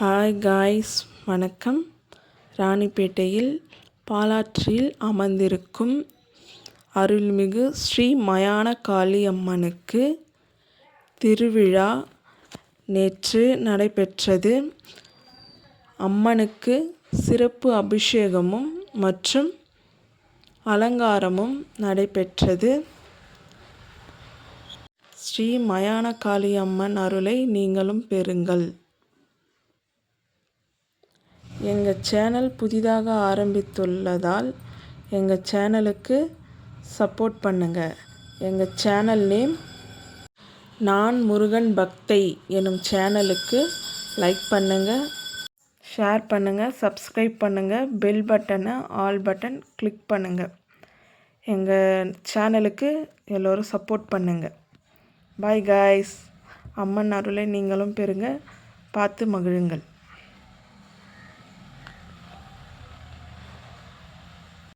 Hi guys வணக்கம். ராணிப்பேட்டையில் பாலாற்றில் அமர்ந்திருக்கும் அருள்மிகு ஸ்ரீ மயான காளி அம்மனுக்கு திருவிழா நேற்று நடைபெற்றது. அம்மனுக்கு சிறப்பு அபிஷேகமும் மற்றும் அலங்காரமும் நடைபெற்றது. ஸ்ரீ மயான காளி அம்மன் அருளை நீங்களும் பெறுங்கள். எங்கள் சேனல் புதிதாக ஆரம்பித்துள்ளதால் எங்கள் சேனலுக்கு சப்போர்ட் பண்ணுங்கள் எங்கள் சேனல் நேம் நான் முருகன் பக்தை எனும் சேனலுக்கு லைக் பண்ணுங்கள் ஷேர் பண்ணுங்கள் சப்ஸ்கிரைப் பண்ணுங்கள் பெல் பட்டனை ஆல் பட்டன் கிளிக் பண்ணுங்கள் எங்கள் சேனலுக்கு எல்லோரும் சப்போர்ட் பண்ணுங்கள் பாய் காய்ஸ். அம்மன் அருளை நீங்களும் பெறுங்க. பார்த்து மகிழுங்கள்.